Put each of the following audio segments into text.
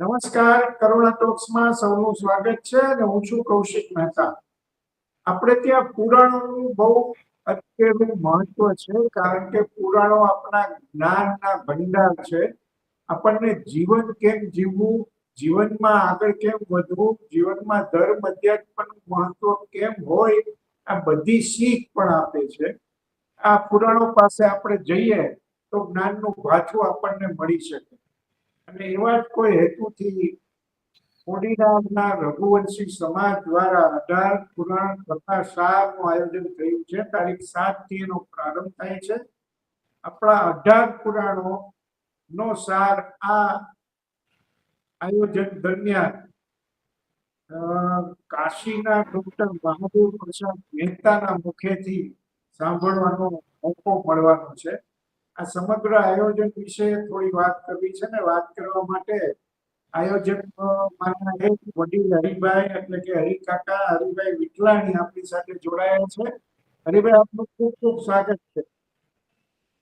નમસ્કાર, કરુણા ટોક્સમાં સૌનું સ્વાગત છે અને હું છું કૌશિક મહેતા. આપણે ત્યાં પુરાણોનું બહુ અત્યારે મહત્વ છે, કારણ કે પુરાણો આપણા જ્ઞાનના ભંડાર છે. આપણને જીવન કેમ જીવવું, જીવનમાં આગળ કેમ વધવું, જીવનમાં ધર્મ અધ્યાત્મનું મહત્વ કેમ હોય, આ બધી શીખ પણ આપે છે. આ પુરાણો પાસે આપણે જઈએ તો જ્ઞાનનું ભાથું આપણને મળી શકે. અને એવા જ કોઈ હેતુથી કોડીનારના રઘુવંશી સમાજ દ્વારા અઢાર પુરાણ કથા સારનું આયોજન થયું છે. તારીખ સાતથી એનો પ્રારંભ થાય છે. આપણા અઢાર પુરાણો નો સાર આ આયોજન દરમિયાન કાશીના ડોક્ટર મહાદેવ પ્રસાદ મહેતાના મુખેથી સાંભળવાનો મોકો મળવાનો છે. આ સમગ્ર આયોજન વિશે થોડી વાત કરવી છે ને વાત કરવા માટે આયોજક મારા વડીલ હરિભાઈ એટલે કે હરિકાકા હરિભાઈ વિટલાણી આપણી સાથે જોડાયા છે. હરિભાઈ આપનું ખૂબ ખૂબ સ્વાગત છે.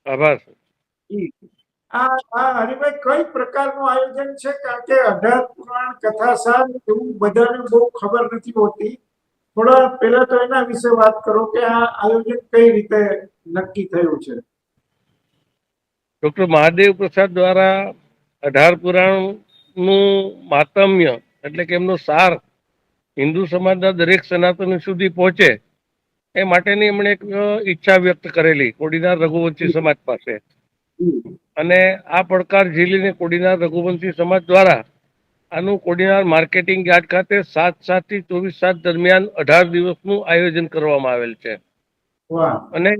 આભાર. આ આ હરિભાઈ કઈ પ્રકારનું આયોજન છે? કારણ કે અઢાર પુરાણ કથા સાર એવું બધાને બહુ ખબર નથી હોતી. થોડા પહેલા તો એના વિશે વાત કરો કે આ આયોજન કઈ રીતે નક્કી થયું છે? ડોક્ટર મહાદેવ પ્રસાદ દ્વારા અઢાર પુરાણનું માતમ્ય એટલે કે એમનો સાર હિન્દુ સમાજના દરેક સનાતની સુધી પહોંચે એ માટેની એમણે એક ઈચ્છા વ્યક્ત કરેલી કોડીનાર રઘુવંશી સમાજ પાસે. અને આ પડકાર ઝીલીને કોડીનાર રઘુવંશી સમાજ દ્વારા આનું કોડીનાર માર્કેટિંગ યાર્ડ ખાતે સાત સાતથી ચોવીસ સાત દરમિયાન અઢાર દિવસનું આયોજન કરવામાં આવેલ છે. અને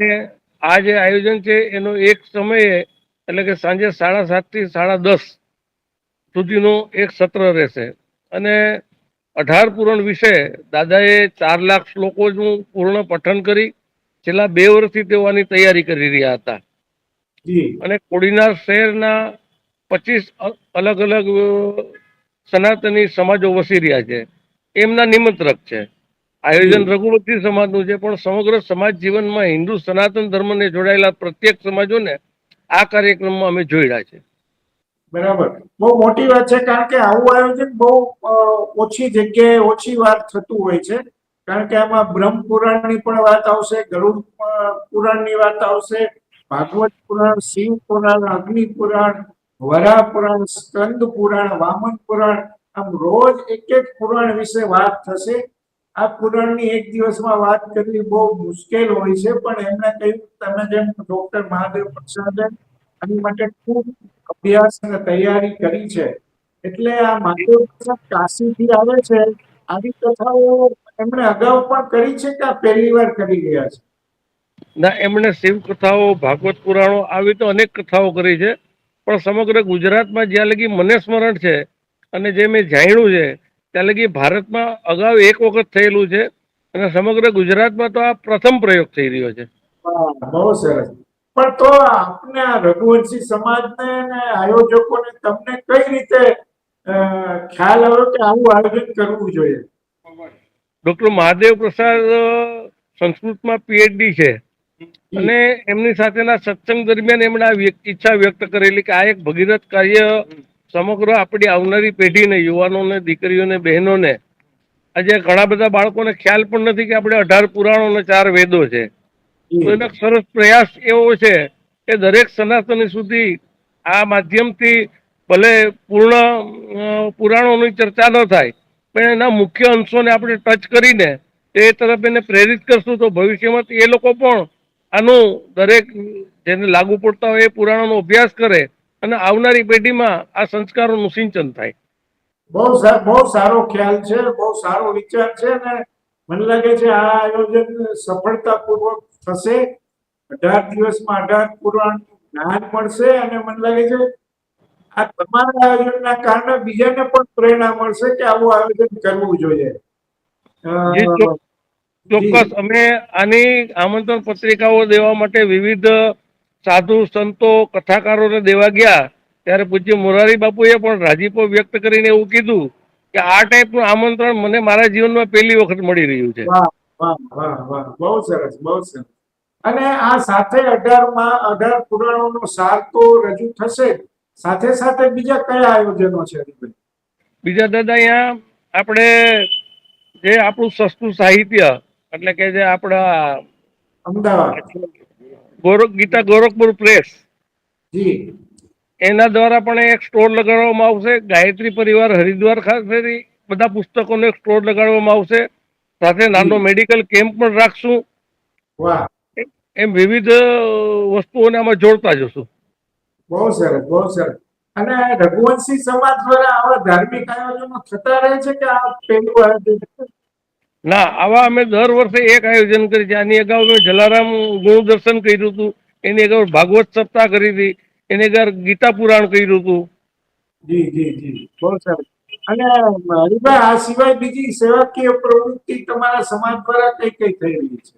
આ જે આયોજન છે એનો એક સમયે એટલે કે સાંજે સાડા સાતથી સાડા દસ સુધીનું એક સત્ર રહેશે. અને અઢાર પૂરણ વિશે દાદાએ ચાર લાખ શ્લોકોનું પૂર્ણ પઠન કરી છેલ્લા બે વર્ષથી તેઓ આની તૈયારી કરી રહ્યા હતા. અને કોડીનાર શહેરના પચીસ અલગ અલગ સનાતની સમાજો વસી રહ્યા છે. એમના નિમંત્રક છે. આયોજન રઘુવતી સમાજનું છે પણ સમગ્ર સમાજ જીવનમાં હિન્દુ સનાતન ધર્મને જોડાયેલા પ્રત્યેક સમાજોને આ કાર્યક્રમમાં અમે જોડ્યા છે બરાબર. બહુ મોટી વાત છે, કારણ કે આવું આયોજન બહુ ઓછી જગ્યાએ ઓછી વાર થતું હોય છે. કારણ કે આમાં બ્રહ્મ પુરાણની પણ વાત આવશે, ગરુડ પુરાણની વાત આવશે, ભાગવત પુરાણ, શિવ પુરાણ, અગ્નિ પુરાણ, વરા પુરાણ, સ્કંદ પુરાણ, વામન પુરાણ, આમ રોજ એક એક પુરાણ વિશે વાત થશે. આ પુરાણની એક દિવસમાં વાત કરવી બહુ મુશ્કેલ હોય છે, પણ એમણે કહ્યું, તમે જેમ ડોક્ટર મહાદેવ પ્રસાદે આની માટે ખૂબ અભ્યાસ અને તૈયારી કરી છે. એટલે આ મહાદેવ પ્રસાદ કાશીથી આવે છે. આવી કથાઓ એમણે અગાઉ પણ કરી છે કે આ પહેલી વાર કરી રહ્યા છે? ના, એમણે શિવ કથાઓ, ભાગવત પુરાણો, આવી તો અનેક કથાઓ કરી છે. પણ સમગ્ર ગુજરાતમાં જ્યાં લગી મને સ્મરણ છે અને જે મેં જાણ્યું છે ત્યાં લગી ભારતમાં અગાઉ એક વખત થયેલું છે અને સમગ્ર ગુજરાતમાં તો આ પ્રથમ પ્રયોગ થઈ રહ્યો છે. બહુ સરસ. પણ તો આપને આ રઘુવંશી સમાજને અને આયોજકોને તમને કઈ રીતે ખ્યાલ આવ્યો કે આવું આયોજન કરવું જોઈએ? ડોક્ટર મહાદેવ પ્રસાદ સંસ્કૃતમાં પીએચડી છે. અને એમની સાથેના સત્સંગ દરમિયાન એમણે આ ઈચ્છા વ્યક્ત કરેલી કે આ એક ભગીરથ કાર્ય સમગ્ર આપણી આવનારી પેઢીને, યુવાનોને, દીકરીઓને, બહેનોને, આજે ઘણા બધા બાળકોને ખ્યાલ પણ નથી કે આપણે અઢાર પુરાણો અને ચાર વેદો છે. તો એનો સરસ પ્રયાસ એવો છે કે દરેક સનાતની સુધી આ માધ્યમથી ભલે પૂર્ણ પુરાણોની ચર્ચા ન થાય, પણ એના મુખ્ય અંશોને આપણે ટચ કરીને એ તરફ એને પ્રેરિત કરશું તો ભવિષ્યમાં એ લોકો પણ આનું દરેક જેને લાગુ પડતા હોય એ પુરાણોનો અભ્યાસ કરે અને આવનારી પેઢીમાં આ સંસ્કારોનું સિંચન થાય. બહુ બહુ સારો ખ્યાલ છે બહુ સારો વિચાર છે અને મને લાગે છે આ આયોજન સફળતાપૂર્વક થશે. અઢાર દિવસમાં અઢાર પુરાણ જ્ઞાન મળશે અને મને લાગે છે આ તમારા આયોજનના કારણે બીજાને પણ પ્રેરણા મળશે કે આવું આયોજન કરવું જોઈએ. ચોક્કસ. અમે આની આમંત્રણ પત્રિકાઓ દેવા માટે વિવિધ સાધુ સંતો કથાકારોને દેવા ગયા ત્યારે પૂજ્ય મોરારી બાપુએ પણ રાજીપો વ્યક્ત કરીને એવું કીધું કે આ ટાઈપનું આમંત્રણ મને મારા જીવનમાં પહેલી વખત મળી રહ્યું છે. બહુ સરસ બહુ સરસ. અને આ સાથે અઢારમાં અઢાર પુરાણોનો સાર તો રજૂ થશે સાથે સાથે બીજા કયા આયોજનો છે બીજા દાદા અહીંયા આપણે જે આપણું સસ્તું સાહિત્ય એટલે કે જે આપણા અમદાવાદ. ગોરખ ગીતા ગોરખપુર પ્રેસ. જી. એના દ્વારા પણ એક સ્ટોર લગાડવામાં આવશે. ગાયત્રી પરિવાર હરિદ્વાર ખાતેથી બધા પુસ્તકોનો એક સ્ટોર લગાડવામાં આવશે. સાથે નાનો મેડિકલ કેમ્પ પણ રાખશું. એમ વિવિધ વસ્તુઓને આમાં જોડતા જશું. બહુ સરસ બહુ સરસ. અને રઘુવંશી સમાજ દ્વારા આવા ધાર્મિક આયોજનો થતા રહે છે કે આ પહેલું આયોજન? ના આવા અમે દર વર્ષે એક આયોજન કરી છે. આની અગાઉ મેં જલારામ ગુણ દર્શન કર્યું હતું. એની અગાઉ ભાગવત સપ્તાહ કરી હતી. એની અગાઉ ગીતા પુરાણ કર્યું હતું. જી જી જી. બહુ સારું અને હરિભાઈ આ સિવાય બીજી સેવાકીય પ્રવૃત્તિ તમારા સમાજ દ્વારા કઈ કઈ થઈ રહી છે?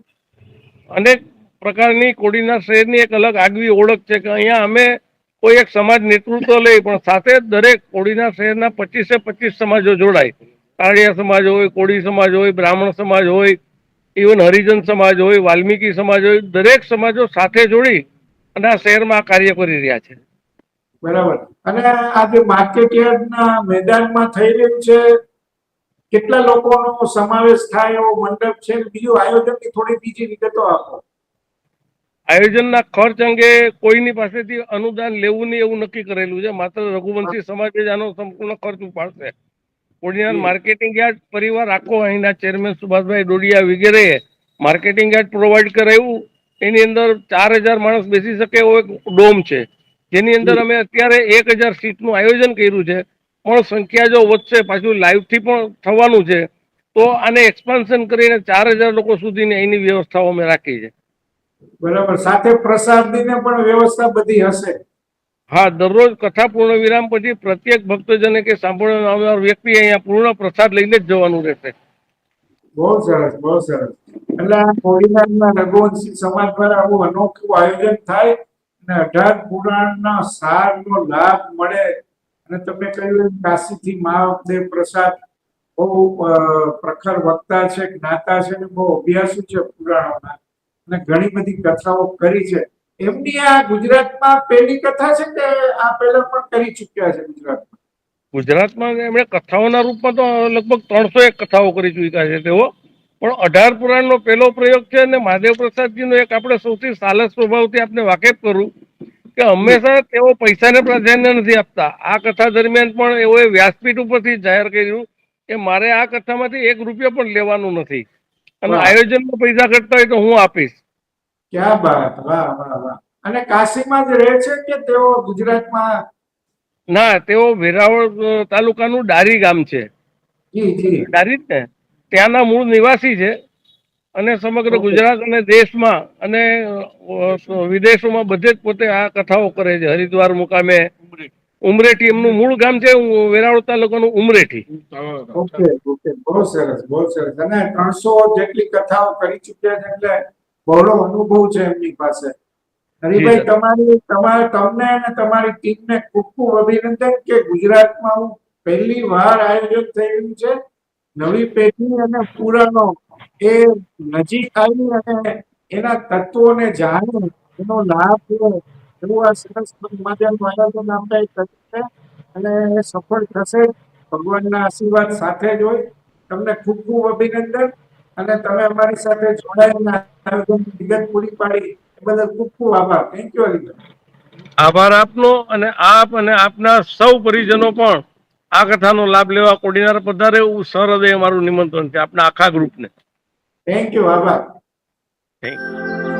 અનેક પ્રકારની કોડીના શહેરની એક અલગ આગવી ઓળખ છે કે અહીંયા અમે કોઈ એક સમાજ નેતૃત્વ લઈ પણ સાથે જ દરેક કોડીના શહેરના પચીસે પચીસ સમાજો જોડાય. કાળિયા સમાજ હોય કોળી સમાજ હોય બ્રાહ્મણ સમાજ હોય ઇવન હરિજન સમાજ હોય વાલ્મીકી સમાજ હોય દરેક સમાજો સાથે જોડી અને આ શહેરમાં કાર્ય કરી રહ્યા છે. બરાબર. અને આ જે માર્કેટ યાર્ડના મેદાનમાં થઈ રહ્યું છે કેટલા લોકોનો સમાવેશ થાય એવો મંડપ છે બીજું આયોજનની થોડી બીજી વિગતો આપો. આયોજનના ખર્ચ અંગે કોઈની પાસેથી અનુદાન લેવું નહીં એવું નક્કી કરેલું છે માત્ર રઘુવંશી સમાજે જ આનો સંપૂર્ણ ખર્ચ ઉપાડશે. કોડીનાર માર્કેટિંગ યાર્ડ પરિવાર આખો અહીંના ચેરમેન સુભાષભાઈ ડોડિયા વગેરે માર્કેટિંગ યાર્ડ પ્રોવાઈડ કરાવ્યું એની અંદર ચાર હજાર માણસ બેસી શકે એવો એક ડોમ છે. જેની અંદર અમે અત્યારે એક હજાર સીટનું આયોજન કર્યું છે. પણ સંખ્યા જો વધશે પાછું લાઈવથી પણ થવાનું છે. તો આને એક્સપાન્શન કરીને ચાર હજાર લોકો સુધીની એની વ્યવસ્થાઓ અમે રાખી છે. બરાબર. સાથે પ્રસાદની પણ વ્યવસ્થા બધી હશે. હા, દરરોજ કથા પૂર્ણ વિરામ પછી પ્રત્યેક ભક્તજને કે સાંભળવા આવનાર વ્યક્તિ અહીંયા પૂર્ણ પ્રસાદ લઈને જ જવાનું રહેશે. બહુ સરસ બહુ સરસ. એટલે આ કોડીનારના રઘુવંશી સમાજ દ્વારા આવું અનોખું આયોજન થાય અને અઢાર પુરાણના સારનો લાભ મળે. અને તમે કહ્યું એમ, કાશીથી મહાદેવ પ્રસાદ બહુ પ્રખર વક્તા છે, જ્ઞાતા છે અને બહુ અભ્યાસુ છે પુરાણોના. અને ઘણી બધી કથાઓ કરી છે. એમની આ ગુજરાતમાં પહેલી કથા છે કે આ પહેલા પણ કરી ચૂક્યા છે ગુજરાતમાં? ગુજરાતમાં એમણે કથાઓના રૂપમાં તો લગભગ ત્રણસો એક કથાઓ કરી ચૂક્યા છે તેઓ. પણ અઢાર પુરાણનો પહેલો પ્રયોગ છે અને મહાદેવ પ્રસાદજીનો એક આપણે સૌથી સાલસ સ્વભાવથી આપને વાકેફ કરું કે હંમેશા તેઓ પૈસાને પ્રાધાન્ય નથી આપતા. આ કથા દરમિયાન પણ એઓએ વ્યાસપીઠ ઉપરથી જાહેર કર્યું કે મારે આ કથામાંથી એક રૂપિયો પણ લેવાનું નથી. અને. આયોજનમાં પૈસા ઘટતા હોય તો હું આપીશ. ક્યાં બાત? વાહ વાહ વાહ. અને કાશીમાં જ રહે છે કે તેઓ ગુજરાતમાં? ના તેઓ વેરાવળ તાલુકાનું ડારી ગામ છે. ડારી જ ને? ત્યાંના મૂળ નિવાસી છે અને સમગ્ર ગુજરાત અને દેશમાં અને વિદેશોમાં બધે જ પોતે આ કથાઓ કરે છે. હરિદ્વાર મુકામે ઉમરેઠી એમનું મૂળ ગામ છે. વેરાવળ તાલુકાનું ઉમરેઠી. Okay okay. બહુ સરસ બહુ સરસ. અને ત્રણસો જેટલી કથાઓ કરી ચૂક્યા છે એટલે બહોળો અનુભવ છે એમની પાસે. હરિભાઈ તમારી તમારે તમને અને તમારી ટીમને ખૂબ ખૂબ અભિનંદન કે ગુજરાતમાં હું પહેલી વાર આયોજન થયેલું છે. નવી પેઢી અને પુરાણો એ નજીક આવી અને એના તત્વોને જાણે એનો લાભ લે. એવું આ સરસ મજાનું આયોજન આપણે કર્યું છે અને એ સફળ થશે. ભગવાનના આશીર્વાદ સાથે જ હોય. તમને ખૂબ ખૂબ અભિનંદન. અને તમે અમારી સાથે જોડાઈને વિગત પૂરી પાડી એ બદલ ખૂબ ખૂબ આભાર. થેન્ક યુ હરિભાઈ આભાર આપનો અને આપ અને આપના સૌ પરિજનો પણ આ કથાનો લાભ લેવા કોડીનાર પધારે એવું સહૃદય અમારું નિમંત્રણ છે આપના આખા ગ્રુપને. થેન્ક યુ આભાર. Thank you